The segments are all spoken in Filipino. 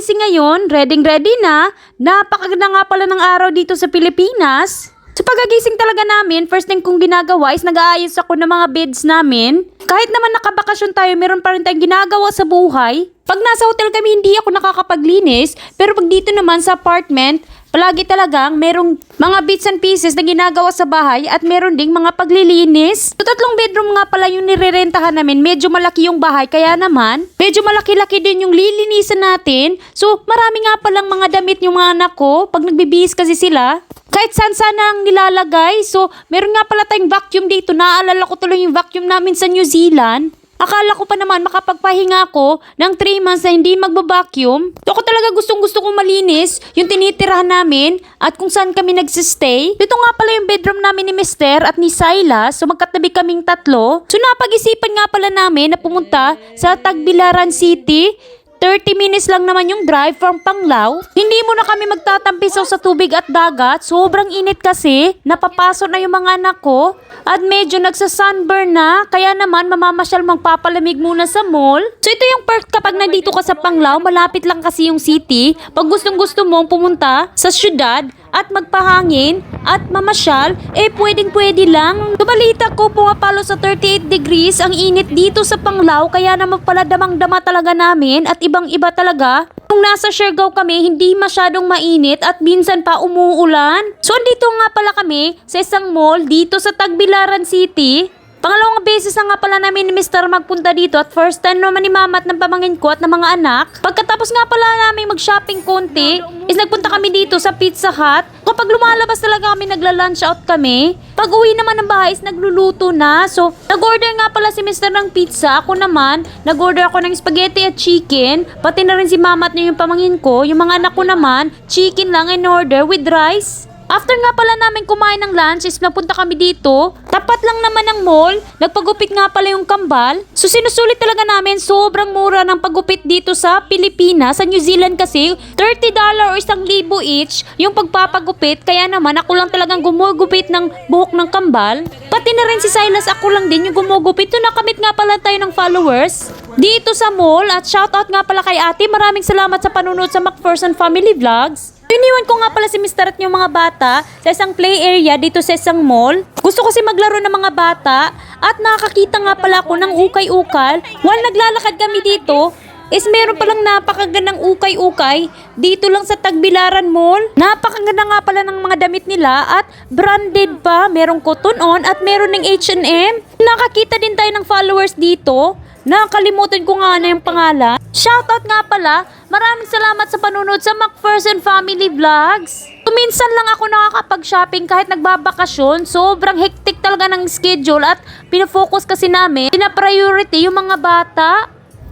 pagkagising ngayon, ready ready na. Napakaganda nga pala ng araw dito sa Pilipinas. Sa pagkagising talaga namin, first thing kong ginagawa is nag-aayos ako ng mga beds namin. Kahit naman nakabakasyon tayo, meron pa rin tayong ginagawa sa buhay. Pag nasa hotel kami, hindi ako nakakapaglinis. Pero pag dito naman sa apartment, palagi talagang merong mga bits and pieces na ginagawa sa bahay at meron ding mga paglilinis. So, tatlong bedroom nga pala yung nirerentahan namin. Medyo malaki yung bahay, kaya naman, medyo malaki-laki din yung lilinisan natin. So, marami nga palang mga damit yung mga anak ko. Pag nagbibihis kasi sila, kahit saan sana ang nilalagay. So, meron nga pala tayong vacuum dito. Naaalala ko tuloy yung vacuum namin sa New Zealand. Akala ko pa naman makapagpahinga ako ng 3 months na hindi magbabacuum. So ako talaga gustong gusto kong malinis yung tinitirahan namin at kung saan kami nagsistay. Dito nga pala yung bedroom namin ni Mister at ni Silas. So magkatabi kaming tatlo. So napag-isipan nga pala namin na pumunta sa Tagbilaran City 30 minutes lang naman yung drive from Panglao. Hindi mo na kami magtatampisaw sa tubig at dagat. Sobrang init kasi. Napapasok na yung mga anak ko. At medyo nagsasunburn na. Kaya naman mamamasyal magpapalamig muna sa mall. So ito yung perk kapag nandito ka sa Panglao. Malapit lang kasi yung city. Pag gustong gusto mong pumunta sa syudad at magpahangin at mamasyal, eh pwedeng pwede lang. Tubalita ko pumapalo sa 38 degrees ang init dito sa Panglao kaya naman pala damang-dama talaga namin at ibang iba talaga. Nung nasa Siargao kami, hindi masyadong mainit at minsan pa umuulan. So andito nga pala kami sa isang mall dito sa Tagbilaran City. Pangalawang beses na nga pala namin ni Mr. magpunta dito at first time naman ni Mama at ng pamangkin ko at ng mga anak. Pagkatapos nga pala namin mag-shopping konti, is nagpunta kami dito sa Pizza Hut. Kapag lumalabas talaga kami, nagla-lunch out kami. Pag uwi naman ng bahay is nagluluto na. So, nag-order nga pala si Mr. ng pizza. Ako naman, nag-order ako ng spaghetti at chicken. Pati na rin si Mama at yung pamangkin ko. Yung mga anak ko naman, chicken lang in order with rice. After nga pala namin kumain ng lunch is napunta kami dito. Tapat lang naman ng mall. Nagpagupit nga pala yung kambal. So sinusulit talaga namin sobrang mura ng pagupit dito sa Pilipinas. Sa New Zealand kasi $30 or 1,000 each yung pagpapagupit. Kaya naman ako lang talagang gumugupit ng buhok ng kambal. Pati na rin si Silas ako lang din yung gumugupit. So nakamit nga pala tayo ng followers dito sa mall. At shoutout nga pala kay ate. Maraming salamat sa panunod sa McPherson Family Vlogs. Iniwan ko nga pala si Mr. at yung mga bata sa isang play area dito sa isang mall. Gusto kasi maglaro ng mga bata at nakakita nga pala ako ng ukay-ukal. While naglalakad kami dito, is meron palang napakagandang ukay-ukay dito lang sa Tagbilaran Mall. Napakaganda nga pala ng mga damit nila at branded pa. Merong cotton on at meron ng H&M. Nakakita din tayo ng followers dito. Nakalimutan ko nga na yung pangalan. Shoutout nga pala, maraming salamat sa panunod sa McPherson Family Vlogs. Minsan lang ako nakakapag-shopping kahit nagbabakasyon. Sobrang hectic talaga ng schedule at pinafocus kasi namin, pina-priority yung mga bata.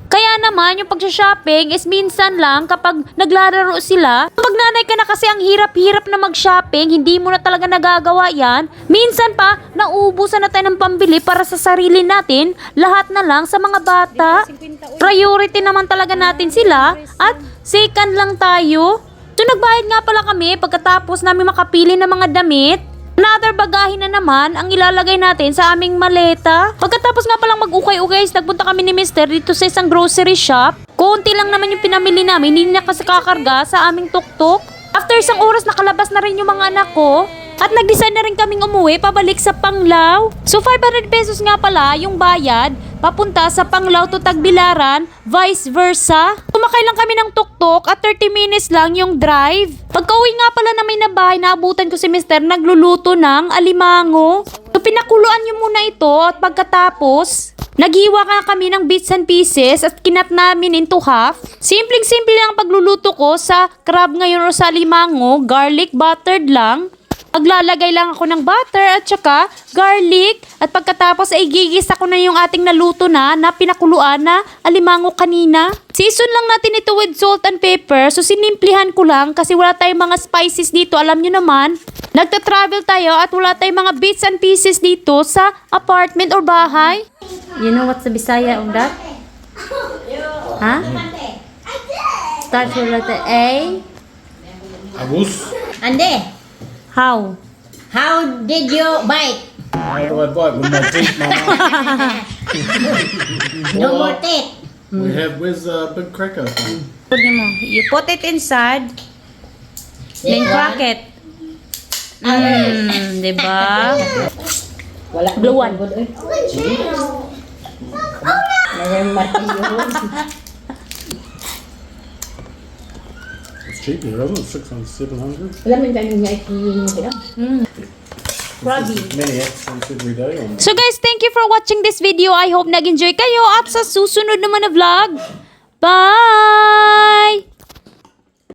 Kaya naman, yung pag-shopping is minsan lang kapag naglalaro sila. Nanay ka na kasi ang hirap-hirap na mag-shopping, hindi mo na talaga nagagawa yan. Minsan pa, nauubusan na tayo ng pambili para sa sarili natin, lahat na lang sa mga bata. Priority naman talaga natin sila at second lang tayo. So nagbayad nga pala kami pagkatapos namin makapili ng mga damit. Another bagahe na naman ang ilalagay natin sa aming maleta. Pagkatapos nga palang mag-ukay-ukay, nagpunta kami ni Mister dito sa isang grocery shop. Konti lang naman yung pinamili namin, hindi na kasi kakarga sa aming tuktok. After isang oras, nakalabas na rin yung mga anak ko. At nag-decide na rin kaming umuwi pabalik sa Panglao. So 500 pesos nga pala yung bayad papunta sa Panglao to Tagbilaran, vice versa. Kumakay lang kami ng tuktok at 30 minutes lang yung drive. Pagka-uwi nga pala na bahay, naabutan ko si Mister nagluluto ng alimango. So pinakuluan niyo muna ito at pagkatapos, Naghiwa ka kami ng bits and pieces at kinat namin into half. Simpleng-simple ang pagluluto ko sa crab ngayon o sa limango, garlic buttered lang. Maglalagay lang ako ng butter at saka garlic. At pagkatapos ay gigisa ko na yung ating naluto na na pinakuluan na alimango kanina. Season lang natin ito with salt and pepper. So sinimplihan ko lang kasi wala tayong mga spices dito. Alam nyo naman, nagta-travel tayo at wala tayong mga bits and pieces dito sa apartment or bahay. You know what's the Bisaya on that? Huh? Starts with letter A. Agus? Ande, How? how did you bite? How do I bite with my teeth, Mama? No more teeth. We have, where's the big cracker thing? Put mo. You put it inside. Then crack it. Mm, di ba? Wala. Blue one. Good, eh. cheap here, isn't it? 600, 700. Alam mo yung nga ikiyin mo sila. Krabby. Many accents every day on So guys, thank you for watching this video. I hope nag-enjoy kayo at sa susunod naman na vlog. Bye!